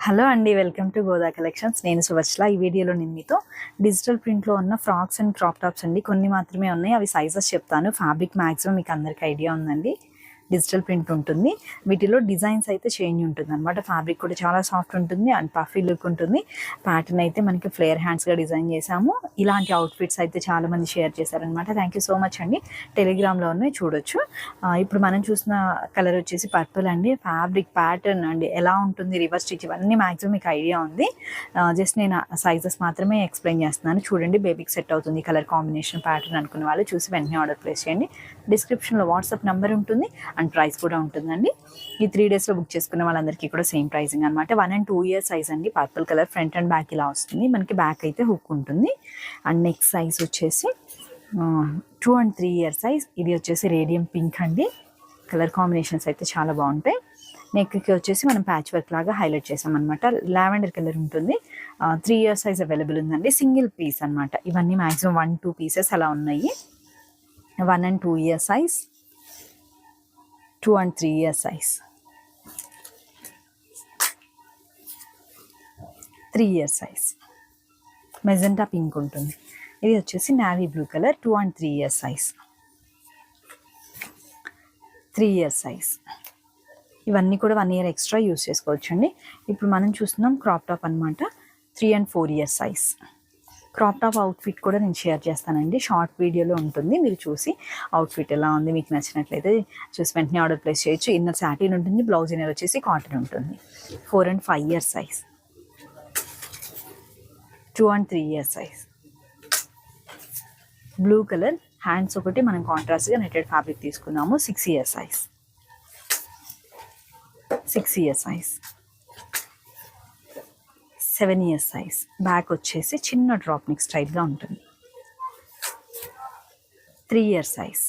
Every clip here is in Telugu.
హలో అండి వెల్కమ్ టు గోదా కలెక్షన్స్ నేను సువర్చల ఈ వీడియోలో నేను మీతో డిజిటల్ ప్రింట్లో ఉన్న ఫ్రాక్స్ అండ్ క్రాప్ టాప్స్ అండి. కొన్ని మాత్రమే ఉన్నాయి. అవి సైజెస్ చెప్తాను. ఫ్యాబ్రిక్ మ్యాక్సిమం మీకు అందరికీ ఐడియా ఉందండి. డిజిటల్ ప్రింట్ ఉంటుంది. వీటిలో డిజైన్స్ అయితే చేంజ్ ఉంటుంది అనమాట ఫ్యాబ్రిక్ కూడా చాలా సాఫ్ట్ ఉంటుంది అండ్ పఫీ లుక్ ఉంటుంది. ప్యాటర్న్ అయితే మనకి ఫ్లేయర్ హ్యాండ్స్గా డిజైన్ చేసాము ఇలాంటి అవుట్ఫిట్స్ అయితే చాలామంది షేర్ చేశారనమాట థ్యాంక్ యూ సో మచ్ అండి. టెలిగ్రామ్లో ఉన్నాయి చూడొచ్చు. ఇప్పుడు మనం చూసిన కలర్ వచ్చేసి పర్పుల్ అండి. ఫ్యాబ్రిక్ ప్యాటర్న్ అండి. ఎలా ఉంటుంది రివర్స్ స్టిచ్ ఇవన్నీ మ్యాక్సిమం మీకు ఐడియా ఉంది. జస్ట్ నేను సైజెస్ మాత్రమే ఎక్స్ప్లెయిన్ చేస్తున్నాను. చూడండి బేబీకి సెట్ అవుతుంది కలర్ కాంబినేషన్ ప్యాటర్న్ అనుకున్న వాళ్ళు చూసి వెంటనే ఆర్డర్ ప్లేస్ చేయండి. డిస్క్రిప్షన్లో వాట్సాప్ నెంబర్ ఉంటుంది. అండ్ ప్రైస్ కూడా ఉంటుందండి. ఈ త్రీ డేస్లో బుక్ చేసుకున్న వాళ్ళందరికీ కూడా సేమ్ ప్రైసింగ్ అనమాట one and two years size అండి. Purple colour front and back ఇలా వస్తుంది. మనకి బ్యాక్ అయితే హుక్ ఉంటుంది. అండ్ నెక్స్ట్ సైజ్ వచ్చేసి two and three year size ఇది వచ్చేసి రేడియం పింక్ అండి. కలర్ కాంబినేషన్స్ అయితే చాలా బాగుంటాయి. నెక్కి వచ్చేసి మనం ప్యాచ్ వర్క్ లాగా హైలైట్ చేసామన్నమాట. లావెండర్ కలర్ ఉంటుంది. త్రీ ఇయర్స్ సైజ్ అవైలబుల్ ఉందండి. సింగిల్ పీస్ అనమాట ఇవన్నీ మ్యాక్సిమం వన్ టూ పీసెస్ అలా ఉన్నాయి. One and two year size two and three years size. Three years size. Magenta pink ఉంటుంది. ఇది వచ్చేసి navy blue colour two and three years size. Three years size. ఇవన్నీ కూడా వన్ ఇయర్ ఎక్స్ట్రా యూస్ చేసుకోవచ్చండి. ఇప్పుడు మనం చూస్తున్నాం క్రాప్ టాప్ అనమాట three and four years size. Crop top outfit కూడా నేను షేర్ చేస్తానండి. షార్ట్ వీడియోలో ఉంటుంది. మీరు చూసి అవుట్ఫిట్ ఎలా ఉంది మీకు నచ్చినట్లయితే చూసి వెంటనే ఆర్డర్ ప్లేస్ చేయొచ్చు. ఇన్నర్ సాటిన్ ఉంటుంది బ్లౌజ్ ఇన్నర్ వచ్చేసి కాటన్ ఉంటుంది. Four and five year size two and three year size blue colour hands ఒకటి మనం కాంట్రాస్ట్గా నెటెడ్ ఫ్యాబ్రిక్ తీసుకున్నాము. Six year size six year size seven years size. Back వచ్చేసి చిన్న డ్రాప్ నెక్ స్టైల్గా ఉంటుంది. Three year size.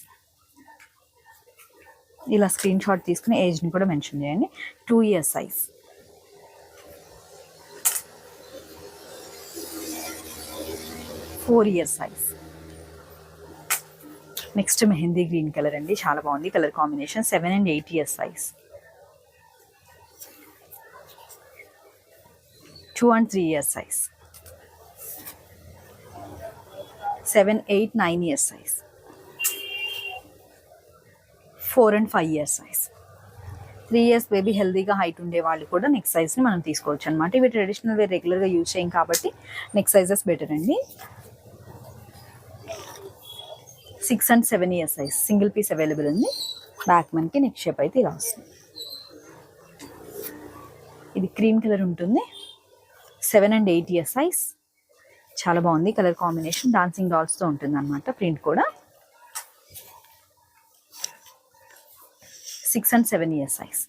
ఇలా స్క్రీన్ షాట్ తీసుకుని ఏజ్ని కూడా మెన్షన్ చేయండి. Two year size. Four year size. Next mehndi green colour అండి. చాలా బాగుంది. Colour combination seven and eight years size. Two and three years size. Seven eight nine years size. Four and five years size. Three years baby హెల్దీగా హైట్ ఉండే వాళ్ళు కూడా నెక్స్ట్ సైజ్ని మనం తీసుకోవచ్చు అనమాట ఇవి ట్రెడిషనల్ వే రెగ్యులర్గా యూజ్ చేయం కాబట్టి నెక్స్ట్ సైజెస్ బెటర్ అండి. Six and seven years size. Single piece available ఉంది. బ్యాక్ మనకి నెక్స్ట్ షేప్ అయితే ఇలా వస్తుంది. ఇది క్రీమ్ కలర్ ఉంటుంది. Seven and eight years size. చాలా బాగుంది కలర్ కాంబినేషన్. డాన్సింగ్ డాల్స్తో ఉంటుంది అనమాట ప్రింట్ కూడా. Six and seven years size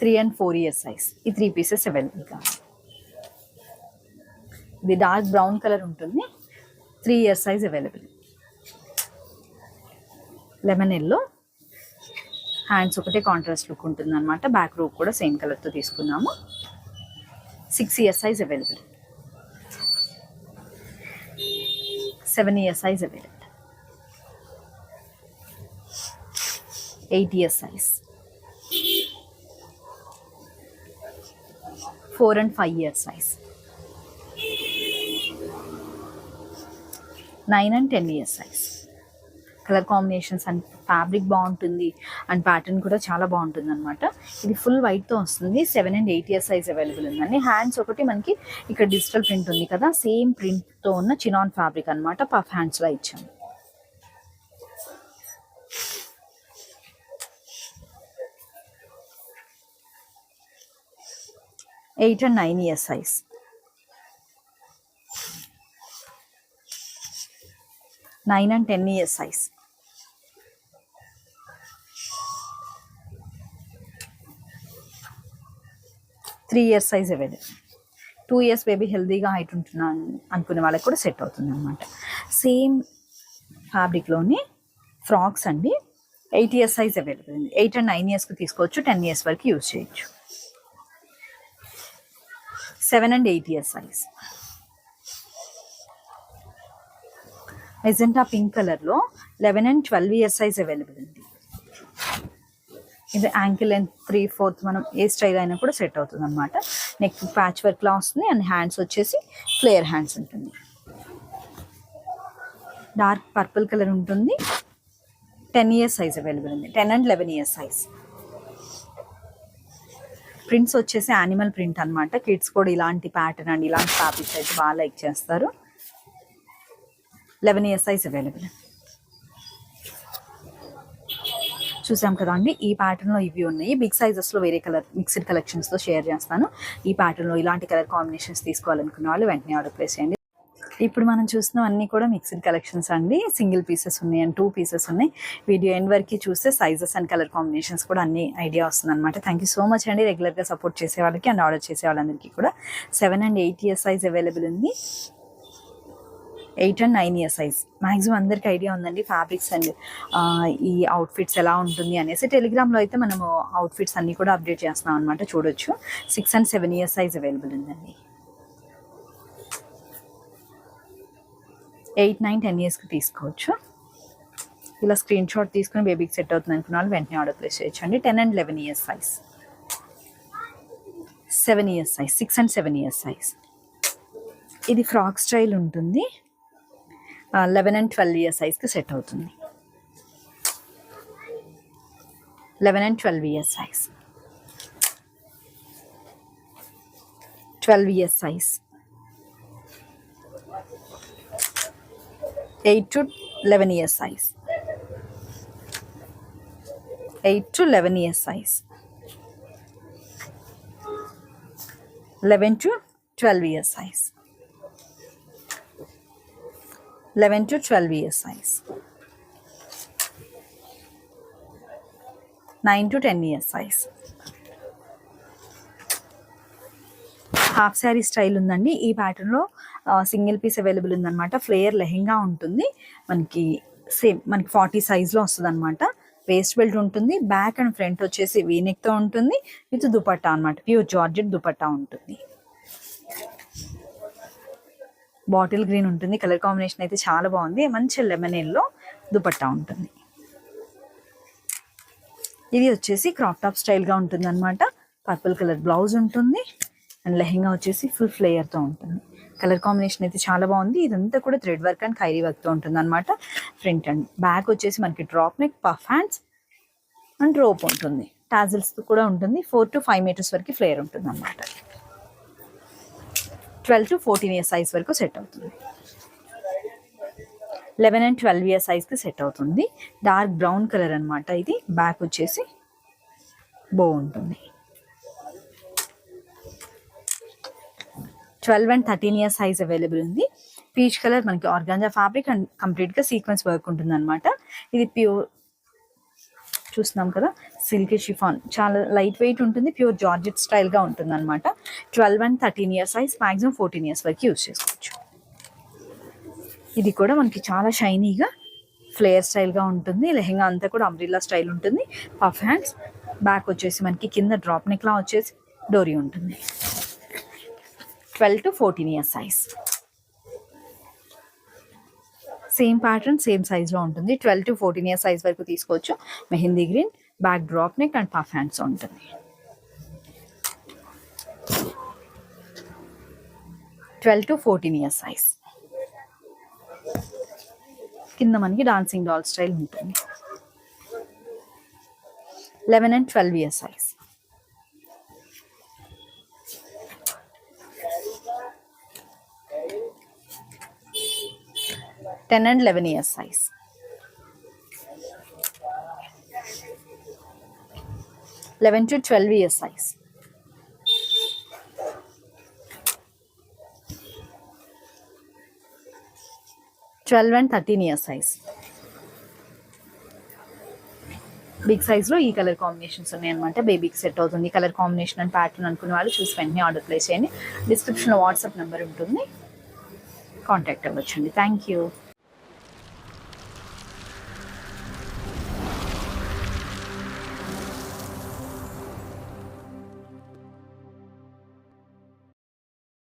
three and four years size ఈ త్రీ పీసెస్ అవైలబుల్ కావాలి ఇది డార్క్ బ్రౌన్ కలర్ ఉంటుంది. Three years size available lemon yellow hands ఒకటే కాంట్రాస్ట్ లుక్ ఉంటుంది అనమాట బ్యాక్ రూప్ కూడా సేమ్ కలర్తో తీసుకున్నాము. Six years size available seven years size available eight years size four and five years size nine and ten years size colour combinations and fabric బాగుంటుంది అండ్ ప్యాటర్న్ కూడా చాలా బాగుంటుంది అనమాట ఇది ఫుల్ వైట్తో వస్తుంది. Seven and eight years size available ఉందండి. హ్యాండ్స్ ఒకటి మనకి ఇక్కడ డిజిటల్ ప్రింట్ ఉంది కదా సేమ్ ప్రింట్తో ఉన్న చినాన్ ఫ్యాబ్రిక్ అనమాట పఫ్ హ్యాండ్స్లో ఇచ్చాము eight and nine years size. Nine and ten years size. Three years size available two years baby హెల్దీగా హైట్ ఉంటున్నాను అనుకునే వాళ్ళకి కూడా సెట్ అవుతుంది అనమాట సేమ్ ఫ్యాబ్రిక్లోని ఫ్రాక్స్ అండి ఎయిట్ ఇయర్స్ సైజ్ అవైలబుల్ ఉంది. ఎయిట్ అండ్ నైన్ ఇయర్స్కి తీసుకోవచ్చు టెన్ ఇయర్స్ వరకు యూజ్ చేయొచ్చు. Seven and eight years size. Magenta pink కలర్లో eleven and twelve years size available ఉంది. ఇది యాంకిల్ లెంత్ త్రీ ఫోర్త్ మనం ఏ స్టైల్ అయినా కూడా సెట్ అవుతుంది అనమాట నెక్ ప్యాచ్ వర్క్ లా వస్తుంది అండ్ హ్యాండ్స్ వచ్చేసి ఫ్లేయర్ హ్యాండ్స్ ఉంటుంది. డార్క్ పర్పుల్ కలర్ ఉంటుంది. టెన్ ఇయర్స్ సైజ్ అవైలబుల్ ఉంది. Ten and eleven years size. Prints వచ్చేసి యానిమల్ ప్రింట్ అనమాట కిడ్స్ కూడా ఇలాంటి ప్యాటర్న్ అండ్ ఇలాంటి ఫ్యాబ్రిక్స్ అయితే బాగా లైక్ చేస్తారు. Eleven years size available. చూసాం కదా అండి ఈ ప్యాటర్న్లో ఇవి ఉన్నాయి. బిగ్ సైజెస్లో వేరే కలర్ మిక్స్డ్ కలెక్షన్స్తో షేర్ చేస్తాను. ఈ ప్యాటర్న్లో ఇలాంటి కలర్ కాంబినేషన్స్ తీసుకోవాలనుకున్న వాళ్ళు వెంటనే ఆర్డర్ ప్లేస్ చేయండి. ఇప్పుడు మనం చూసిన అన్నీ కూడా మిక్స్డ్ కలెక్షన్స్ అండి. సింగిల్ పీసెస్ ఉన్నాయి అండ్ టూ పీసెస్ ఉన్నాయి. వీడియో ఎండ్ వరకు చూస్తే సైజెస్ అండ్ కలర్ కాంబినేషన్స్ కూడా అన్ని ఐడియా వస్తుంది అనమాట థ్యాంక్ యూ సో మచ్ అండి. రెగ్యులర్గా సపోర్ట్ చేసే వాళ్ళకి అండ్ ఆర్డర్ చేసే వాళ్ళందరికీ కూడా. Seven and eight years size available ఉంది. Eight and nine years size. Maximum అందరికీ ఐడియా ఉందండి ఫ్యాబ్రిక్స్ అండ్ ఈ అవుట్ఫిట్స్ ఎలా ఉంటుంది అనేసి. టెలిగ్రామ్లో అయితే మనము అవుట్ఫిట్స్ అన్నీ కూడా అప్డేట్ చేస్తున్నాం అనమాట చూడొచ్చు. Six and seven years size available ఉందండి. ఎయిట్ నైన్ టెన్ ఇయర్స్కి తీసుకోవచ్చు. ఇలా స్క్రీన్ షాట్ తీసుకుని బేబీకి సెట్ అవుతుంది అనుకున్న వాళ్ళు వెంటనే ఆర్డర్ ప్లేస్ చేయొచ్చండి ten and eleven years size. Seven years size six and seven years size. ఇది ఫ్రాక్ స్టైల్ ఉంటుంది. లెవెన్ అండ్ ట్వెల్వ్ ఇయర్స్ సైజ్కి సెట్ అవుతుంది. Eleven and twelve years size. Twelve years size. Eight to eleven years size. Eight to eleven years size. Eleven to twelve years size. Eleven to twelve years size. Nine to ten years size. Half sari style ఉందండి. ఈ ప్యాటర్న్లో సింగిల్ పీస్ అవైలబుల్ ఉందన్నమాట. ఫ్లేయర్ లెహెంగా ఉంటుంది. మనకి సేమ్ మనకి ఫార్టీ సైజ్లో వస్తుంది అనమాట వేస్ట్ బెల్ట్ ఉంటుంది. బ్యాక్ అండ్ ఫ్రంట్ వచ్చేసి వీనెక్తో ఉంటుంది. విత్ దుపట్టా అనమాట ప్యూర్ జార్జెట్ దుపట్టా ఉంటుంది. బాటిల్ గ్రీన్ ఉంటుంది కలర్ కాంబినేషన్ అయితే చాలా బాగుంది. మంచి లెమన్ ఎల్లో దుపట్టా ఉంటుంది. ఇది వచ్చేసి క్రాప్ టాప్ స్టైల్గా ఉంటుంది అనమాట పర్పుల్ కలర్ బ్లౌజ్ ఉంటుంది. అండ్ లెహెంగా వచ్చేసి ఫుల్ ఫ్లేయర్తో ఉంటుంది. కలర్ కాంబినేషన్ అయితే చాలా బాగుంది. ఇదంతా కూడా థ్రెడ్ వర్క్ అండ్ ఖైరీ వర్క్తో ఉంటుంది అనమాట ఫ్రంట్ అండ్ బ్యాక్ వచ్చేసి మనకి drop neck puff hands and rope ఉంటుంది. టాజిల్స్ కూడా ఉంటుంది. ఫోర్ టు ఫైవ్ మీటర్స్ వరకు ఫ్లేయర్ ఉంటుంది అనమాట twelve to fourteen years size వరకు సెట్ అవుతుంది. లెవెన్ అండ్ ట్వెల్వ్ ఇయర్ సైజ్కి సెట్ అవుతుంది. డార్క్ బ్రౌన్ కలర్ అనమాట ఇది. బ్యాక్ వచ్చేసి బాగుంటుంది twelve and thirteen years size available ఉంది. పీచ్ కలర్ మనకి ఆర్గాంజా ఫ్యాబ్రిక్ అండ్ కంప్లీట్గా సీక్వెన్స్ వర్క్ ఉంటుంది అనమాట ఇది ప్యూర్ చూస్తున్నాం కదా? Silky chiffon. చాలా లైట్ వెయిట్ ఉంటుంది ప్యూర్ జార్జెట్ స్టైల్గా ఉంటుంది అనమాట twelve and thirteen years size maximum fourteen years వరకు యూజ్ చేసుకోవచ్చు. ఇది కూడా మనకి చాలా షైనీగా ఫ్లేయర్ స్టైల్గా ఉంటుంది. లెహెంగా అంతా కూడా అంబ్రిల్లా స్టైల్ ఉంటుంది. పఫ్ హ్యాండ్స్ బ్యాక్ వచ్చేసి మనకి కింద డ్రాప్ నెక్లా వచ్చేసి డోరీ ఉంటుంది. Twelve to fourteen years size. Same pattern same సైజ్లో ఉంటుంది. Twelve to fourteen years size వరకు తీసుకోవచ్చు. Mehndi green back drop neck and puff hands ఉంటుంది twelve to fourteen years size కింద మనకి డాన్సింగ్ డాల్ స్టైల్ ఉంటుంది eleven and twelve years size ten and eleven years size eleven to twelve years size. Twelve and thirteen years size. Big సైజ్లో ఈ కలర్ కాంబినేషన్స్ ఉన్నాయన్నమాట. బేబీకి సెట్ అవుతుంది. కలర్ కాంబినేషన్ అండ్ ప్యాటర్న్ అనుకునే వాళ్ళు చూసి వెంటనే ఆర్డర్ ప్లేస్ చేయండి. డిస్క్రిప్షన్లో వాట్సాప్ నెంబర్ ఉంటుంది. కాంటాక్ట్ అవ్వచ్చండి. Thank you.